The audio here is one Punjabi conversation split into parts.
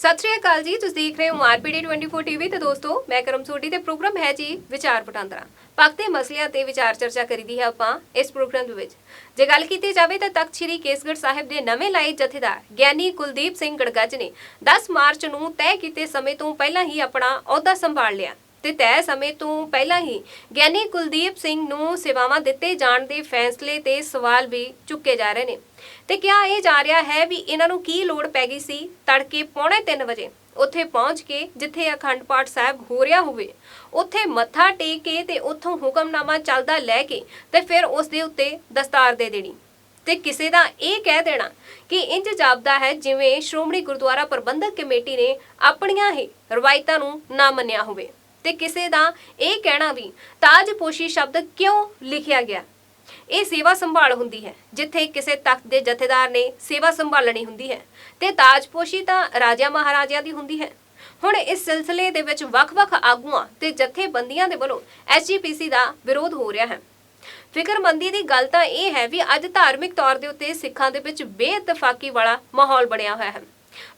ਸਤਿ ਸ਼੍ਰੀ ਅਕਾਲ ਜੀ, ਤੁਸੀਂ ਦੇਖ ਰਹੇ ਹੋ ਆਰਪੀਡੀ 24 ਟੀਵੀ ਤੇ ਦੋਸਤੋ, ਮੈਂ ਕਰਮ ਸੋਢੀ ਤੇ ਪ੍ਰੋਗਰਾਮ ਹੈ ਜੀ ਵਿਚਾਰ ਵਟਾਂਦਰਾ। ਪੱਕ ਦੇ ਮਸਲਿਆਂ ਤੇ ਵਿਚਾਰ ਚਰਚਾ ਕਰੀਦੀ ਹੈ ਆਪਾਂ ਇਸ ਪ੍ਰੋਗਰਾਮ ਦੇ ਵਿੱਚ। ਜੇ ਗੱਲ ਕੀਤੀ ਜਾਵੇ ਤਾਂ ਤਖਤ ਸ੍ਰੀ ਕੇਸਗੜ੍ਹ ਸਾਹਿਬ ਦੇ ਨਵੇਂ ਲਾਏ ਜਥੇਦਾਰ ਗਿਆਨੀ ਕੁਲਦੀਪ ਸਿੰਘ ਗੜਗੱਜ ਨੇ 10 ਮਾਰਚ ਨੂੰ ਤੈਅ ਕੀਤੇ ਸਮੇਂ ਤੋਂ ਪਹਿਲਾਂ ਹੀ ਆਪਣਾ ਅਹੁਦਾ ਸੰਭਾਲ ਲਿਆ। ਤੇ ਤੈਅ ਸਮੇਂ ਤੋਂ ਪਹਿਲਾਂ ਹੀ ਗਿਆਨੀ ਕੁਲਦੀਪ ਸਿੰਘ ਨੂੰ ਸੇਵਾਵਾਂ ਦਿੱਤੇ ਜਾਣ ਦੇ ਫੈਸਲੇ ਤੇ ਸਵਾਲ ਵੀ ਚੁੱਕੇ ਜਾ ਰਹੇ ਨੇ। ਤੇ ਕਿਹਾ ਇਹ ਜਾ ਰਿਹਾ ਹੈ ਵੀ ਇਹਨਾਂ ਨੂੰ ਕੀ ਲੋੜ ਪੈ ਗਈ ਸੀ? ਤੜਕੇ ਪੌਣੇ 3 ਵਜੇ ਉੱਥੇ ਪਹੁੰਚ ਕੇ ਜਿੱਥੇ ਅਖੰਡ ਪਾਠ ਸਾਹਿਬ ਹੋ ਰਿਹਾ ਹੋਵੇ, ਉੱਥੇ ਮੱਥਾ ਟੇਕ ਕੇ ਤੇ ਉੱਥੋਂ ਹੁਕਮਨਾਮਾ ਚੱਲਦਾ ਲੈ ਕੇ ਤੇ ਫਿਰ ਉਸ ਦੇ ਉੱਤੇ ਦਸਤਾਰ ਦੇ ਦੇਣੀ। ਤੇ ਕਿਸੇ ਦਾ ਇਹ ਕਹਿ ਦੇਣਾ ਕਿ ਇੰਜ ਜਾਪਦਾ ਹੈ ਜਿਵੇਂ ਸ਼੍ਰੋਮਣੀ ਗੁਰਦੁਆਰਾ ਪ੍ਰਬੰਧਕ ਕਮੇਟੀ ਨੇ ਆਪਣੀਆਂ ਹੀ ਰਵਾਇਤਾਂ ਨੂੰ ਨਾ ਮੰਨਿਆ ਹੋਵੇ। ਤੇ ਕਿਸੇ ਦਾ ਇਹ ਕਹਿਣਾ ਵੀ ਤਾਜਪੋਸ਼ੀ ਸ਼ਬਦ ਕਿਉਂ ਲਿਖਿਆ ਗਿਆ? ਇਹ ਸੇਵਾ ਸੰਭਾਲ ਹੁੰਦੀ ਹੈ, ਜਿੱਥੇ ਕਿਸੇ ਤਖਤ ਦੇ ਜਥੇਦਾਰ ਨੇ ਸੇਵਾ ਸੰਭਾਲਣੀ ਹੁੰਦੀ ਹੈ ਤੇ ਤਾਜਪੋਸ਼ੀ ਤਾਂ ਰਾਜਿਆਂ ਮਹਾਰਾਜਿਆਂ ਦੀ ਹੁੰਦੀ ਹੈ। ਹੁਣ ਇਸ ਸਿਲਸਿਲੇ ਦੇ ਵਿੱਚ ਵੱਖ-ਵੱਖ ਆਗੂਆਂ ਤੇ ਜਥੇਬੰਦੀਆਂ ਦੇ ਵੱਲੋਂ ਐਸਜੀਪੀਸੀ ਦਾ ਵਿਰੋਧ ਹੋ ਰਿਹਾ ਹੈ। ਫਿਕਰਮੰਦੀ ਦੀ ਗੱਲ ਤਾਂ ਇਹ ਹੈ ਵੀ ਅੱਜ ਧਾਰਮਿਕ ਤੌਰ ਦੇ ਉੱਤੇ ਸਿੱਖਾਂ ਦੇ ਵਿੱਚ ਬੇਇਤਫਾਕੀ ਵਾਲਾ ਮਾਹੌਲ ਬਣਿਆ ਹੋਇਆ ਹੈ।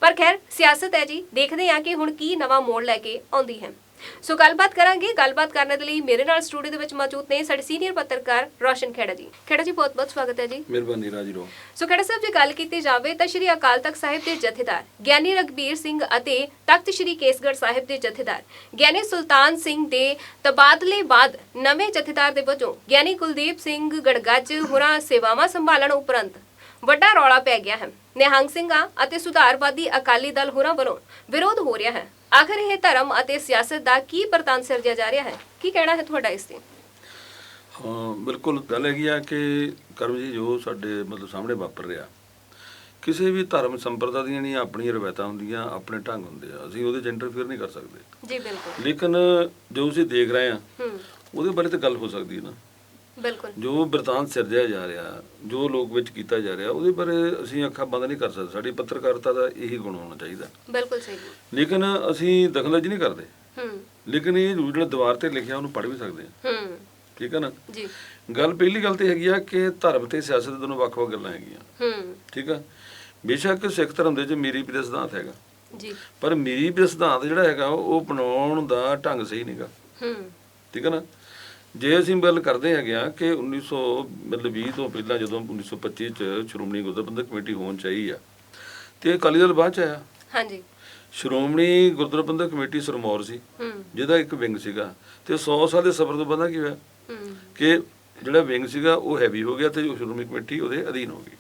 ਪਰ ਖੈਰ, ਸਿਆਸਤ ਹੈ ਜੀ, ਦੇਖਦੇ ਹਾਂ ਕਿ ਹੁਣ ਕੀ ਨਵਾਂ ਮੋੜ ਲੈ ਕੇ ਆਉਂਦੀ ਹੈ। ਸੋ ਗੱਲਬਾਤ ਕਰਾਂਗੇ। ਗੱਲਬਾਤ ਕਰਨ ਦੇ ਲਈ ਮੇਰੇ ਨਾਲ ਸਟੂਡੀਓ ਦੇ ਵਿੱਚ ਮੌਜੂਦ ਨੇ ਸਾਡੇ ਸੀਨੀਅਰ ਪੱਤਰਕਾਰ ਰੋਸ਼ਨ ਖੇੜਾ ਜੀ। ਖੇੜਾ ਜੀ ਬਹੁਤ ਬਹੁਤ ਸਵਾਗਤ ਹੈ ਜੀ। ਮਿਹਰਬਾਨੀ ਰਾਜੀ ਰੋ। ਸੋ ਖੜਾ ਸਾਹਿਬ ਜੇ ਗੱਲ ਕੀਤੀ ਜਾਵੇ ਤਾਂ ਸ਼੍ਰੀ ਅਕਾਲ ਤਖਤ ਸਾਹਿਬ ਦੇ ਜਥੇਦਾਰ ਗਿਆਨੀ ਰਗਬੀਰ ਸਿੰਘ ਅਤੇ ਤਖਤ ਸ਼੍ਰੀ ਕੇਸਗੜ੍ਹ ਸਾਹਿਬ ਦੇ ਜਥੇਦਾਰ ਗਿਆਨੀ ਸੁਲਤਾਨ ਸਿੰਘ ਦੇ ਤਬਾਦਲੇ ਬਾਅਦ ਨਵੇਂ ਜਥੇਦਾਰ ਦੇ ਵਜੋਂ ਗਿਆਨੀ ਕੁਲਦੀਪ ਸਿੰਘ ਗੜਗੱਜ ਹੋਰਾਂ ਸੇਵਾਵਾਂ ਸੰਭਾਲਣ ਉਪਰੰਤ ਵੱਡਾ ਰੌਲਾ ਪੈ ਗਿਆ ਹੈ। ਨਿਹੰਗ ਸਿੰਘਾਂ ਅਤੇ ਸੁਧਾਰਵਾਦੀ ਅਕਾਲੀ ਦਲ ਹੋਰਾਂ ਵੱਲੋਂ ਵਿਰੋਧ ਹੋ ਰਿਹਾ ਹੈ। ਆਖਰ ਇਹ ਧਰਮ ਅਤੇ ਸਿਆਸਤ ਦਾ ਕੀ ਪ੍ਰਤੰਨ ਸਿਰਜਿਆ ਜਾ ਰਿਹਾ ਹੈ? ਕੀ ਕਹਿਣਾ ਹੈ ਤੁਹਾਡਾ ਇਸ ਤੇ? ਹਾਂ ਬਿਲਕੁਲ ਗੱਲ ਹੈਗੀ ਆ ਕਿ ਕਰਮ ਜੀ ਜੋ ਸਾਡੇ ਮਤਲਬ ਸਾਹਮਣੇ ਵਾਪਰ ਰਿਹਾ ਕਿਸੇ ਵੀ ਧਰਮ ਸੰਪਰਦਾ ਦੀਆਂ ਨਹੀਂ ਆਪਣੀਆਂ ਰਵਾਇਤਾਂ ਹੁੰਦੀਆਂ ਆਪਣੇ ਢੰਗ ਹੁੰਦੇ ਆ। ਅਸੀਂ ਉਹਦੇ 'ਚ ਇੰਟਰਫੇਅਰ ਨਹੀਂ ਕਰ ਸਕਦੇ। ਜੀ ਬਿਲਕੁਲ। ਲੇਕਿਨ ਜੋ ਅਸੀਂ ਦੇਖ ਰਹੇ ਆ ਹੂੰ। ਉਹਦੇ ਬਾਰੇ ਤਾਂ ਗੱਲ ਹੋ ਸਕਦੀ ਹੈ ਨਾ। ਬਿਲਕੁਲ। ਜੋ ਬਿਰਤਾਂਤ ਸਿਰਜਿਆ ਜਾ ਰਿਹਾ ਜੋ ਲੋਕ ਵਿੱਚ ਕੀਤਾ ਜਾ ਰਿਹਾ ਉਹਦੇ ਬਾਰੇ ਅਸੀਂ ਅੱਖਾਂ ਬੰਦ ਨਹੀਂ ਕਰ ਸਕਦੇ। ਸਾਡੀ ਪੱਤਰਕਾਰਤਾ ਦਾ ਇਹੀ ਗੁਣ ਹੋਣਾ ਚਾਹੀਦਾ। ਬਿਲਕੁਲ ਸਹੀ। ਲੇਕਿਨ ਅਸੀਂ ਦਖਲਅੰਦਾਜ਼ੀ ਨਹੀਂ ਕਰਦੇ। ਹੂੰ। ਲੇਕਿਨ ਇਹ ਜਿਹੜਾ ਦੀਵਾਰ ਤੇ ਲਿਖਿਆ ਉਹਨੂੰ ਪੜ੍ਹ ਵੀ ਸਕਦੇ ਹਾਂ। ਹੂੰ। ਠੀਕ ਹੈ ਨਾ? ਜੀ। ਗੱਲ ਪਹਿਲੀ ਗੱਲ ਤੇ ਹੈਗੀ ਆ ਕਿ ਧਰਮ ਤੇ ਸਿਆਸਤ ਦੋਨੋਂ ਵੱਖ-ਵੱਖ ਗੱਲਾਂ ਹੈਗੀਆਂ। ਹੂੰ। ਠੀਕ ਆ? ਬੇਸ਼ੱਕ ਸਿੱਖ ਧਰਮ ਦੇ ਵਿੱਚ ਮੇਰੀ ਪੀਰ ਸਿਧਾਂਤ ਹੈਗਾ। ਜੀ। ਪਰ ਮੇਰੀ ਪੀਰ ਸਿਧਾਂਤ ਜਿਹੜਾ ਹੈਗਾ ਉਹ ਬਣਾਉਣ ਦਾ ਢੰਗ ਸਹੀ ਨਹੀਂਗਾ ਹੂੰ। ਠੀਕ ਹੈ ਨਾ? ਜੇ ਅਸੀਂ ਗੱਲ ਕਰਦੇ ਹੈਗੇ ਆ ਕਿ 1900 ਮਤਲਬ 20 ਤੋਂ ਪਹਿਲਾਂ ਜਦੋਂ 1925 ਚ ਸ਼੍ਰੋਮਣੀ ਗੁਰਦੁਆਰਾ ਕਮੇਟੀ ਹੋਣ ਚਾਹੀ ਆ ਤੇ ਅਕਾਲੀ ਦਲ ਬਾਅਦ ਚ ਆਇਆ। ਹਾਂਜੀ। ਸ਼੍ਰੋਮਣੀ ਗੁਰਦੁਆਰਾ ਪ੍ਰਬੰਧਕ ਕਮੇਟੀ ਸਰਮੌਰ ਸੀ। ਜਿਹਦਾ ਇੱਕ ਵਿੰਗ ਸੀਗਾ। ਤੇ 100 ਸਾਲ ਦੇ ਸਫ਼ਰ ਤੋਂ ਬਾਅਦ ਕੀ ਹੋਇਆ? ਕਿ ਜਿਹੜਾ ਵਿੰਗ ਸੀਗਾ ਉਹ ਹੈਵੀ ਹੋ ਗਿਆ ਤੇ ਸ਼੍ਰੋਮਣੀ ਕਮੇਟੀ ਉਹਦੇ ਅਧੀਨ ਹੋ ਗਈ।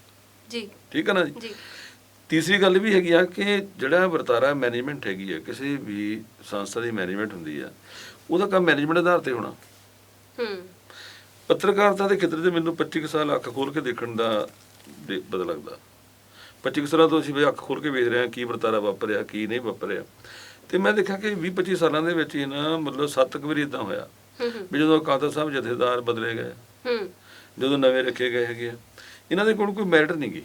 ਜੀ। ਠੀਕ ਹੈ ਨਾ ਜੀ? ਜੀ। ਤੀਸਰੀ ਗੱਲ ਵੀ ਹੈਗੀ ਆ ਕਿ ਜਿਹੜਾ ਵਰਤਾਰਾ ਮੈਨੇਜਮੈਂਟ ਹੈਗੀ ਆ ਕਿਸੇ ਵੀ ਸੰਸਥਾ ਦੀ ਮੈਨੇਜਮੈਂਟ ਹੁੰਦੀ ਆ ਉਹਦਾ ਕੰਮ ਮੈਨੇਜਮੈਂਟ ਆਧਾਰ ਤੇ ਹੋਣਾ। ਹੂੰ। ਪੱਤਰਕਾਰਤਾ ਦੇ ਖੇਤਰ 'ਚ ਮੈਨੂੰ 25 ਕੁ ਸਾਲ ਅੱਖ ਖੋਲ ਕੇ ਦੇਖਣ ਦਾ ਦੇ- ਪਤਾ ਲੱਗਦਾ। 25 ਕੁ ਸਾਲਾਂ ਤੋਂ ਅਸੀਂ ਵੀ ਅੱਖ ਖੋਲ ਕੇ ਵੇਖ ਰਹੇ ਹਾਂ ਕੀ ਵਰਤਾਰਾ ਵਾਪਰਿਆ ਕੀ ਨਹੀਂ ਵਾਪਰਿਆ। ਤੇ ਮੈਂ ਦੇਖਿਆ ਕਿ 20 25 ਸਾਲਾਂ ਦੇ ਵਿੱਚ ਹੀ ਨਾ ਮਤਲਬ ਸੱਤ ਕੁ ਵਾਰੀ ਇਦਾਂ ਹੋਇਆ ਵੀ ਜਦੋਂ ਤਖਤ ਸਾਹਿਬ ਜਥੇਦਾਰ ਬਦਲੇ ਗਏ ਹੂੰ। ਜਦੋਂ ਨਵੇਂ ਰੱਖੇ ਗਏ ਹੈਗੇ ਇਹਨਾਂ ਦੇ ਕੋਲ ਕੋਈ ਮੈਰਿਟ ਨਹੀਂ ਗਈ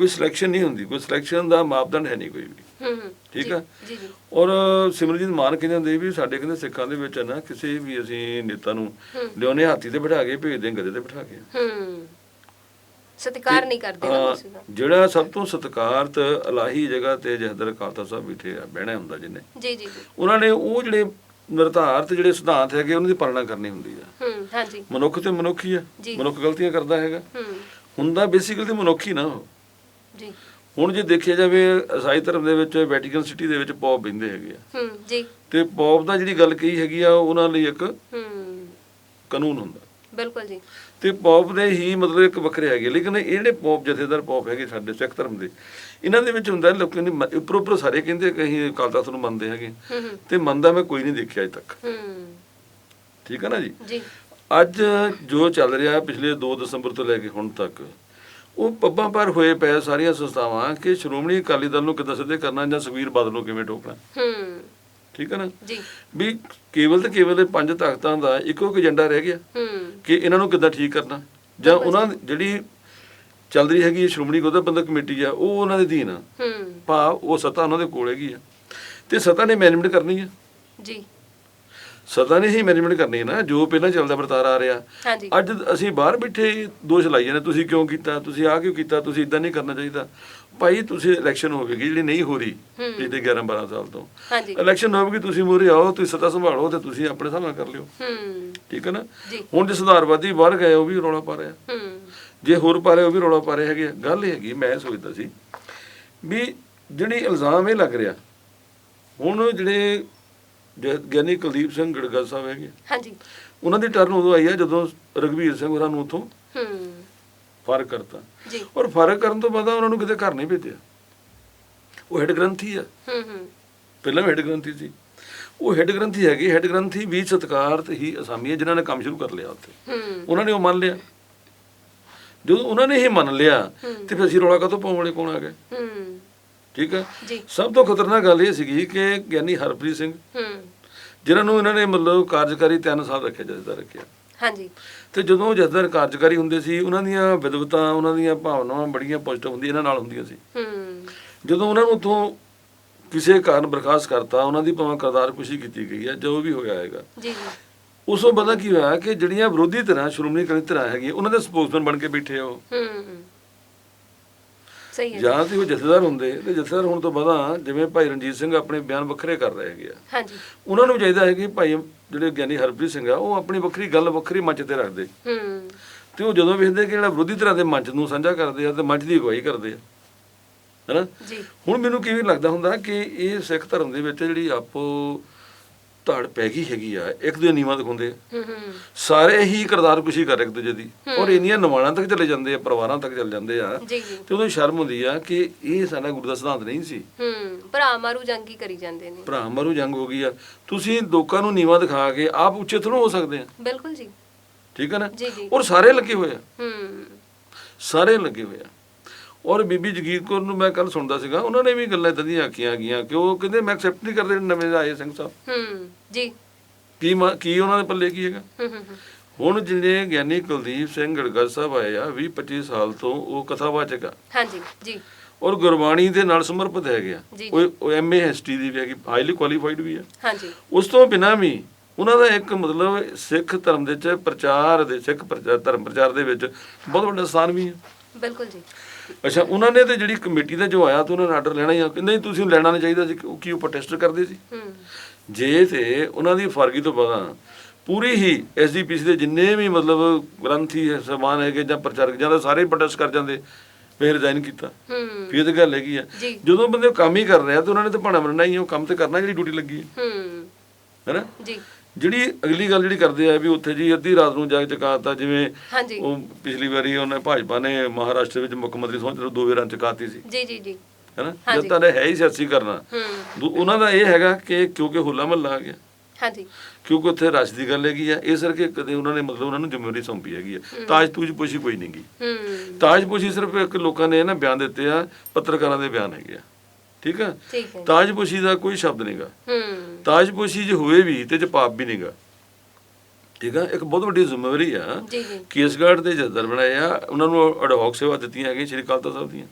ਕੋਈ ਸਿਲੈਕਸ਼ਨ ਨਹੀਂ ਹੁੰਦੀ ਕੋਈ ਸਿਲੈਕਸ਼ਨ ਦਾ ਮਾਪਦੰਡ ਹੈ ਨਹੀਂ ਕੋਈ ਵੀ। ਹੂੰ ਹੂੰ। ਠੀਕ ਆ? ਜੀ ਜੀ। ਔਰ ਸਿਮਰਜੀਤ ਮਾਨ ਕਹਿੰਦੇ ਹੁੰਦੇ ਵੀ ਸਾਡੇ ਕਹਿੰਦੇ ਸਿੱਖਾਂ ਦੇ ਵਿੱਚ ਨਾ ਕਿਸੇ ਵੀ ਅਸੀਂ ਨੇਤਾ ਨੂੰ ਲਿਓਨੇ ਹਾਥੀ ਤੇ ਬਿਠਾ ਕੇ ਭੇਜਦੇ ਗੱਦੇ ਤੇ ਬਿਠਾ ਕੇ। ਹੂੰ। ਸਤਿਕਾਰ ਨਹੀਂ ਕਰਦੇ ਨਾ ਕਿਸੇ ਦਾ। ਜਿਹੜਾ ਸਭ ਤੋਂ ਸਤਿਕਾਰਤ ਇਲਾਹੀ ਜਗ੍ਹਾ ਤੇ ਜਹਦਰ ਖਾਲਸਾ ਸਾਹਿਬ ਬੈਠੇ ਆ ਬਹਿਣਾ ਹੁੰਦਾ ਜਿਹਨੇ। ਜੀ ਜੀ ਉਹਨਾਂ ਨੇ ਉਹ ਜਿਹੜੇ ਨਿਰਧਾਰਤ ਜਿਹੜੇ ਸਿਧਾਂਤ ਹੈਗੇ ਉਹਨਾਂ ਦੀ ਪਾਲਣਾ ਕਰਨੀ ਹੁੰਦੀ ਆ। ਹੂੰ ਹਾਂਜੀ। ਮਨੁੱਖ ਤੇ ਮਨੁੱਖ ਹੀ ਆ। ਮਨੁੱਖ ਗਲਤੀਆਂ ਕਰਦਾ ਹੈਗਾ। ਹੂੰ। ਹੁੰਦਾ ਬੇਸਿਕਲੀ ਮਨੁੱਖ ਹੀ ਨਾ ਉਹ। ਜੀ। ਹੁਣ ਜੇ ਦੇਖਿਆ ਜਾਵੇ ਈਸਾਈ ਧਰਮ ਦੇ ਵਿੱਚ ਵੈਟੀਕਨ ਸਿਟੀ ਦੇ ਵਿੱਚ ਪੌਪ ਬਿੰਦੇ ਹੈਗੇ ਆ। ਹੂੰ ਜੀ। ਤੇ ਪੌਪ ਦਾ ਜਿਹੜੀ ਗੱਲ ਕਹੀ ਹੈਗੀ ਆ ਉਹਨਾਂ ਲਈ ਇੱਕ ਹੂੰ। ਕਾਨੂੰਨ ਹੁੰਦਾ। ਬਿਲਕੁਲ ਜੀ। ਤੇ ਪੌਪ ਦੇ ਹੀ ਮਤਲਬ ਇੱਕ ਵੱਖਰੇ ਹੈਗੇ ਲੇਕਿਨ ਇਹ ਜਿਹੜੇ ਪੌਪ ਜਥੇਦਾਰ ਪੌਪ ਹੈਗੇ ਸਾਡੇ ਸਿੱਖ ਧਰਮ ਦੇ ਇਹਨਾਂ ਦੇ ਵਿੱਚ ਹੁੰਦਾ ਲੋਕਾਂ ਦੀ ਉੱਪਰ ਉੱਪਰ ਸਾਰੇ ਕਹਿੰਦੇ ਕਿ ਅਸੀਂ ਅਕਾਲ ਤਖਤ ਨੂੰ ਮੰਨਦੇ ਹੈਗੇ ਤੇ ਮੰਨਦਾ ਮੈਂ ਕੋਈ ਨਹੀਂ ਦੇਖਿਆ ਅਜੇ ਤੱਕ। ਹੂੰ। ਠੀਕ ਹੈ ਨਾ ਜੀ? ਜੀ। ਅੱਜ ਜੋ ਚੱਲ ਰਿਹਾ ਪਿਛਲੇ 2 ਦਸੰਬਰ ਤੋਂ ਲੈ ਕੇ ਹੁਣ ਤੱਕ ਉਹ ਪੱਬਾਂ ਪਰ ਹੋਏ ਪਏ ਸਾਰੀਆਂ ਸੰਸਥਾਵਾਂ ਕਿ ਸ਼੍ਰੋਮਣੀ ਅਕਾਲੀ ਦਲ ਨੂੰ ਕਿੱਦਾਂ ਸਿੱਧੇ ਕਰਨਾ ਜਾਂ ਸੁਖਬੀਰ ਬਾਦਲ ਨੂੰ ਕਿਵੇਂ ਠੋਕਣਾ ਹੂੰ। ਠੀਕ ਹੈ ਨਾ? ਜੀ। ਵੀ ਕੇਵਲ ਤੇ ਕੇਵਲ ਇਹ ਪੰਜ ਤਖਤਾਂ ਦਾ ਇੱਕੋ ਇੱਕ ਏਜੰਡਾ ਰਹਿ ਗਿਆ। ਹੂੰ। ਕਿ ਇਹਨਾਂ ਨੂੰ ਕਿੱਦਾਂ ਠੀਕ ਕਰਨਾ? ਜਾਂ ਉਹਨਾਂ ਜਿਹੜੀ ਚੱਲ ਰਹੀ ਹੈਗੀ ਸ਼੍ਰੋਮਣੀ ਗੁਰਦੁਆਰਾ ਕਮੇਟੀ ਆ ਉਹ ਉਹਨਾਂ ਦੇ ਅਧੀਨ ਆ। ਹੂੰ। ਭਾ ਉਹ ਸਤਾ ਉਹਨਾਂ ਦੇ ਕੋਲ ਹੈਗੀ ਆ। ਤੇ ਸਤਾ ਨੇ ਮੈਨੇਜਮੈਂਟ ਕਰਨੀ ਆ। ਜੀ। ਸਤਾ ਨੇ ਹੀ ਮੈਨੇਜਮੈਂਟ ਕਰਨੀ ਨਾ ਜੋ ਪਹਿਲਾਂ ਚੱਲਦਾ ਵਰਤਾਰਾ ਆ ਰਿਹਾ। ਅੱਜ ਅਸੀਂ ਬਾਹਰ ਬੈਠੇ ਦੋਸ਼ ਲਾਈ ਜਾਂਦੇ ਤੁਸੀਂ ਕਿਉਂ ਕੀਤਾ ਤੁਸੀਂ ਆਹ ਕਿਉਂ ਕੀਤਾ ਤੁਸੀਂ ਇਦਾਂ ਨਹੀਂ ਕਰਨਾ ਚਾਹੀਦਾ। ਭਾਈ ਤੁਸੀਂ ਇਲੈਕਸ਼ਨ ਹੋਵੇਗੀ ਜਿਹੜੀ ਨਹੀਂ ਹੋ ਰਹੀ। ਪਿਛਲੇ 11 12 ਸਾਲ ਤੋਂ। ਇਲੈਕਸ਼ਨ ਹੋਵੇਗੀ ਤੁਸੀਂ ਮੂਹਰੇ ਆਓ ਤੁਸੀਂ ਸੱਤਾ ਸੰਭਾਲੋ ਤੇ ਤੁਸੀਂ ਆਪਣੇ ਹਿਸਾਬ ਨਾਲ ਕਰ ਲਿਓ। ਠੀਕ ਹੈ ਨਾ? ਹੁਣ ਜੇ ਸੁਧਾਰਵਾਦੀ ਬਾਹਰ ਗਏ ਉਹ ਵੀ ਰੌਲਾ ਪਾ ਰਿਹਾ। ਜੇ ਹੋਰ ਪਾ ਰਹੇ ਉਹ ਵੀ ਰੌਲਾ ਪਾ ਰਹੇ ਹੈਗੇ ਆ। ਗੱਲ ਇਹ ਹੈਗੀ ਮੈਂ ਸੋਚਦਾ ਸੀ ਵੀ ਜਿਹੜੀ ਇਲਜ਼ਾਮ ਇਹ ਲੱਗ ਰਿਹਾ ਹੁਣ ਜਿਹੜੇ ਗਿਆਨੀ ਕੁਲਦੀਪ ਸਿੰਘ ਗੜਗਾ ਸਾਹਿਬ ਹੈਗੇ ਹਾਂਜੀ। ਉਹਨਾਂ ਦੀ ਟਰਨ ਉਦੋਂ ਆਈ ਆ ਜਦੋਂ ਰਗਵੀਰ ਸਿੰਘ ਹੋਰਾਂ ਨੂੰ ਉੱਥੋਂ ਹੂੰ। ਫ਼ਰਕ ਕਰਤਾ। ਜੀ। ਔਰ ਫ਼ਰਕ ਕਰਨ ਤੋਂ ਬਾਅਦ ਉਹਨਾਂ ਨੂੰ ਕਿਤੇ ਘਰ ਨਹੀਂ ਭੇਜਿਆ। ਉਹ ਹੈਡ ਗ੍ਰੰਥੀ ਆ। ਹੂੰ ਹੂੰ। ਪਹਿਲਾਂ ਹੈਡ ਗ੍ਰੰਥੀ ਸੀ। ਉਹ ਹੈਡ ਗ੍ਰੰਥੀ ਹੈਗੇ ਹੈਡ ਗ੍ਰੰਥੀ ਵੀ ਸਤਕਾਰਤ ਹੀ ਅਸਾਮੀ ਹੈ ਜਿਨ੍ਹਾਂ ਨੇ ਕੰਮ ਸ਼ੁਰੂ ਕਰ ਲਿਆ ਉੱਥੇ। ਹੂੰ। ਉਹਨਾਂ ਨੇ ਉਹ ਮੰਨ ਲਿਆ। ਜਦੋਂ ਉਹਨਾਂ ਨੇ ਇਹ ਮੰਨ ਲਿਆ। ਤੇ ਫਿਰ ਅਸੀਂ ਰੌਲਾ ਕਾਹਤੋਂ ਪਾਉਣ ਵਾਲੇ ਕੌਣ ਆ ਗਏ? ਹੂੰ। ਠੀਕ ਹੈ? ਜੀ। ਸਭ ਤੋਂ ਖਤਰਨਾਕ ਗੱਲ ਇਹ ਸੀਗੀ ਕਿ ਗਿਆਨੀ ਹਰਪ੍ਰੀਤ ਸਿੰਘ ਹੂੰ। ਜਿਨ੍ਹਾਂ ਨੂੰ ਇਹਨਾਂ ਨੇ ਮਤਲਬ ਕਾਰਜਕਾਰੀ 3 ਸਾਲ ਰੱਖਿਆ ਜਥੇਦਾਰ ਰੱਖਿਆ। ਹਾਂਜੀ। ਤੇ ਜਦੋਂ ਉਹ ਜਥੇਦਾਰ ਕਾਰਜਕਾਰੀ ਹੁੰਦੇ ਸੀ ਉਹਨਾਂ ਦੀਆਂ ਵਿਦਵਤਾਂ ਉਹਨਾਂ ਦੀਆਂ ਭਾਵਨਾਵਾਂ ਬੜੀਆਂ ਪੋਜ਼ਿਟਿਵ ਹੁੰਦੀਆਂ ਇਹਨਾਂ ਨਾਲ ਹੁੰਦੀਆਂ ਸੀ। ਹੂੰ। ਜਦੋਂ ਉਹਨਾਂ ਨੂੰ ਉਥੋਂ ਕਿਸੇ ਕਾਰਨ ਬਰਖਾਸਤ ਕਰਤਾ ਉਹਨਾਂ ਦੀ ਭਾਵੇਂ ਕਰਤਾਰ ਖੁਸ਼ੀ ਕੀਤੀ ਗਈ ਹੈ ਜੋ ਵੀ ਹੋਇਆ ਹੈਗਾ। ਜੀ ਜੀ। ਉਸ ਤੋਂ ਬਾਅਦ ਕੀ ਹੋਇਆ ਕਿ ਜਿਹੜੀਆਂ ਵਿਰੋਧੀ ਧਿਰਾਂ ਸ਼੍ਰੋਮਣੀ ਅਕਾਲੀ ਧਿਰਾਂ ਹੈਗੀਆਂ ਉਹਨਾਂ ਦੇ ਸਪੋਕਸਮੈਨ ਬਣ ਕੇ ਬੈਠੇ ਹੂੰ ਹੂੰ। ਜਾਂ ਤੇ ਉਹ ਜਥੇਦਾਰ ਹੁੰਦੇ ਤੇ ਜਥੇਦਾਰ ਹੋਣ ਤੋਂ ਬਾਅਦ ਜਿਵੇਂ ਭਾਈ ਰਣਜੀਤ ਸਿੰਘ ਆਪਣੇ ਬਿਆਨ ਵੱਖਰੇ ਕਰ ਰਹੇ ਹੈਗੇ ਆ। ਹਾਂਜੀ। ਉਹਨਾਂ ਨੂੰ ਚਾਹੀਦਾ ਹੈ ਕਿ ਭਾਈ ਜਿਹੜੇ ਗਿਆਨੀ ਹਰਪ੍ਰੀਤ ਸਿੰਘ ਆ ਉਹ ਆਪਣੀ ਵੱਖਰੀ ਗੱਲ ਵੱਖਰੀ ਮੰਚ ਤੇ ਰੱਖਦੇ। ਹੂੰ। ਤੇ ਉਹ ਜਦੋਂ ਵੇਖਦੇ ਕਿ ਜਿਹੜਾ ਵਿਰੋਧੀ ਧਿਰਾਂ ਦੇ ਮੰਚ ਨੂੰ ਸਾਂਝਾ ਕਰਦੇ ਆ ਤੇ ਮੰਚ ਦੀ ਅਗਵਾਈ ਕਰਦੇ ਆ। ਹੈਨਾ? ਜੀ। ਹੁਣ ਮੈਨੂੰ ਕਿਵੇਂ ਲੱਗਦਾ ਹੁੰਦਾ ਕਿ ਇਹ ਸਿੱਖ ਧਰਮ ਦੇ ਵਿੱਚ ਜਿਹੜੀ ਆਪੋ ਧੜ ਪੈ ਗਈ ਹੈਗੀ ਆ ਇੱਕ ਦੂਜੇ ਨੀਵਾਂ ਦਿਖਾਉਂਦੇ ਆ। ਹੂੰ ਹੂੰ। ਸਾਰੇ ਹੀ ਕਰਤਾਰ ਕੁਸ਼ੀ ਕਰ ਇੱਕ ਦੂਜੇ ਦੀ। ਔਰ ਇੰਨੀਆਂ ਨਿਵਾਣਾਂ ਤੱਕ ਚਲੇ ਜਾਂਦੇ ਆ ਪਰਿਵਾਰਾਂ ਤੱਕ ਚਲੇ ਜਾਂਦੇ ਆ ਜੀ ਜੀ। ਤੇ ਉਦੋਂ ਸ਼ਰਮ ਹੁੰਦੀ ਆ ਕਿ ਇਹ ਸਾਡਾ ਗੁਰੂ ਦਾ ਸਿਧਾਂਤ ਨਹੀਂ ਸੀ। ਹੂੰ ਭਰਾ ਮਾਰੂ ਜੰਗੀ ਕਰੀ ਜਾਂਦੇ ਨੇ। ਭਰਾ ਮਰੂ ਜੰਗ ਹੋ ਗਈ ਆ। ਤੁਸੀਂ ਲੋਕਾਂ ਨੂੰ ਨੀਵਾਂ ਦਿਖਾ ਕੇ ਆਪ ਉੱਚੇ ਥੋੜ੍ਹਾ ਹੋ ਸਕਦੇ ਆ। ਬਿਲਕੁਲ ਜੀ। ਠੀਕ ਹੈ ਨਾ? ਜੀ ਜੀ। ਔਰ ਸਾਰੇ ਲੱਗੇ ਹੋਏ ਆ। ਹੂੰ। ਸਾਰੇ ਲੱਗੇ ਹੋਏ ਆ। ਔਰ ਬੀਬੀ ਜਗੀਰ ਕੌਰ ਨੂੰ ਮੈਂ ਕੱਲ ਸੁਣਦਾ ਸੀਗਾ ਉਹਨਾਂ ਨੇ ਵੀ ਗੱਲਾਂ ਇਦਾਂ ਦੀਆਂ ਆਖੀਆਂ ਗਈਆਂ ਕਿ ਉਹ ਕਹਿੰਦੇ ਮੈਂ ਐਕਸੈਪਟ ਨਹੀਂ ਕਰਦੇ ਨਵੇਂ ਆਏ ਸਿੰਘ ਸਾਹਿਬ। ਹੂੰ ਜੀ। ਕੀ ਕੀ ਉਹਨਾਂ ਦੇ ਪੱਲੇ ਕੀ ਹੈਗਾ? ਹੂੰ ਹੂੰ ਹੂੰ। ਹੁਣ ਜਿਹੜੇ ਗਿਆਨੀ ਕੁਲਦੀਪ ਸਿੰਘ ਗੜਗੜ ਸਾਹਿਬ ਆਏ ਆ 20 25 ਸਾਲ ਤੋਂ ਉਹ ਕਥਾਵਾਚਕ ਆ। ਹਾਂਜੀ ਜੀ। ਔਰ ਗੁਰਬਾਣੀ ਦੇ ਨਾਲ ਸਮਰਪਿਤ ਹੈਗੇ ਆ। ਜੀ, ਜੀ। ਉਹ ਐਮਏ ਹਿਸਟਰੀ ਦੀ ਵੀ ਹੈਗੀ ਹਾਈਲੀ ਕੁਆਲੀਫਾਈਡ ਵੀ ਆ। ਹਾਂਜੀ। ਉਸ ਤੋਂ ਬਿਨਾਂ ਵੀ ਉਹਨਾਂ ਦਾ ਇੱਕ ਮਤਲਬ ਸਿੱਖ ਧਰਮ ਦੇ ਵਿੱਚ ਪ੍ਰਚਾਰ ਦੇ ਸਿੱਖ ਪ੍ਰਚਾਰ ਧਰਮ ਪ੍ਰਚਾਰ ਦੇ ਵਿੱਚ ਬਹੁਤ ਵੱਡਾ ਸਥਾਨ ਵੀ ਹੈ ਬਿਲਕੁਲ ਜੀ। ਅੱਛਾ ਉਹਨਾਂ ਨੇ ਤੇ ਜਿਹੜੀ ਕਮੇਟੀ ਦਾ ਜੋ ਆਇਆ ਤੇ ਉਹਨਾਂ ਨੇ ਆਰਡਰ ਲੈਣਾ ਹੀ ਆ। ਕਹਿੰਦੇ ਤੁਸੀਂ ਲੈਣਾ ਨਹੀਂ ਚਾਹੀਦਾ ਸੀ ਉਹ ਕੀ ਉਹ ਪ੍ਰੋਟੈਸਟ ਕਰਦੇ ਸੀ? ਹੂੰ। ਜੇ ਤੇ ਉਹਨਾਂ ਦੀ ਫਰਗੀ ਤੋਂ ਬਾਅਦ ਪੂਰੀ ਹੀ ਐਸਜੀਪੀਸੀ ਦੇ ਜਿੰਨੇ ਵੀ ਮਤਲਬ ਗ੍ਰੰਥੀ ਹੈ ਸਮਾਨ ਹੈਗੇ ਜਾਂ ਪ੍ਰਚਾਰਕ ਜਾਂ ਸਾਰੇ ਪ੍ਰੋਟੈਸਟ ਕਰ ਜਾਂਦੇ ਫਿਰ ਰਿਜ਼ਾਈਨ ਕੀਤਾ। ਹੂੰ। ਫਿਰ ਤੇ ਗੱਲ ਹੈਗੀ ਆ। ਜਦੋਂ ਬੰਦੇ ਕੰਮ ਹੀ ਕਰ ਰਿਹਾ ਤੇ ਉਹਨਾਂ ਨੇ ਤਾਂ ਭਾਣਾ ਮੰਨਣਾ ਹੀ ਉਹ ਕੰਮ ਤੇ ਕਰਨਾ ਜਿਹੜੀ ਡਿਊਟੀ ਲੱਗੀ ਹੈ। ਹੂੰ। ਹੈਨਾ ਜੀ। ਜਿਹੜੀ ਅਗਲੀ ਗੱਲ ਜਿਹੜੀ ਕਰਦੇ ਆ ਵੀ ਉੱਥੇ ਜੀ ਅੱਧੀ ਰਾਤ ਨੂੰ ਜਾ ਕੇ ਚਕਾਤਾ ਜਿਵੇਂ ਉਹ ਪਿਛਲੀ ਵਾਰੀ ਉਹਨੇ ਭਾਜਪਾ ਨੇ ਮਹਾਰਾਸ਼ਟਰ ਵਿੱਚ ਮੁੱਖ ਮੰਤਰੀ ਸਹੁੰ ਚਲੋ ਦੋ ਵਾਰਾਂ ਚਕਾਤੀ ਸੀ। ਜੀ ਜੀ ਜੀ। ਹੈਨਾ? ਹਾਂਜੀ। ਜਦ ਤਾਂ ਹੈ ਹੀ ਸਿਆਸੀ ਕਰਨਾ। ਉਹਨਾਂ ਦਾ ਇਹ ਹੈਗਾ ਕਿ ਕਿਉਂਕਿ ਹੋਲਾ ਮਹੱਲਾ ਆ ਗਿਆ। ਹਾਂਜੀ। ਕਿਉਂਕਿ ਉੱਥੇ ਰਸ਼ ਦੀ ਗੱਲ ਹੈਗੀ ਆ। ਇਸ ਕਰਕੇ ਕਦੇ ਉਹਨਾਂ ਨੇ ਮਤਲਬ ਉਹਨਾਂ ਨੂੰ ਜ਼ਿੰਮੇਵਾਰੀ ਸੌਂਪੀ ਹੈਗੀ ਆ। ਤਾਜ ਤੂਜ ਪੋਸ਼ੀ ਕੋਈ ਨਹੀਂ ਗੀ ਹੂੰ। ਤਾਜ ਪੋਸ਼ੀ ਸਿਰਫ ਇੱਕ ਲੋਕਾਂ ਨੇ ਨਾ ਬਿਆਨ ਦਿੱਤੇ ਆ ਪੱਤਰਕਾਰਾਂ ਦੇ ਬਿਆਨ ਹੈਗੇ ਆ। ਠੀਕ ਹੈ? ਤਾਜ ਪੋਸ਼ੀ ਦਾ ਕੋਈ ਸ਼ਬਦ ਨਹੀਂਗਾ ਹੂੰ। ਤਾਜ ਪੋਸ਼ੀ ਜੇ ਹੋਏ ਵੀ ਤੇ ਚ ਪਾਪ ਵੀ ਨਹੀਂਗਾ ਠੀਕ ਆ ਇੱਕ ਬਹੁਤ ਵੱਡੀ ਜ਼ਿੰਮੇਵਾਰੀ ਆ ਜੀ ਜੀ। ਕੇਸਗੜ੍ਹ ਦੇ ਜਦਰ ਬਣਾਏ ਆ। ਉਹਨਾਂ ਨੂੰ ਅਡਹੌਕ ਸੇਵਾ ਦਿੱਤੀਆਂ ਹੈਗੀਆਂ ਸ਼੍ਰੀ ਅਕਾਲ ਤਖਤ ਸਾਹਿਬ ਦੀਆਂ।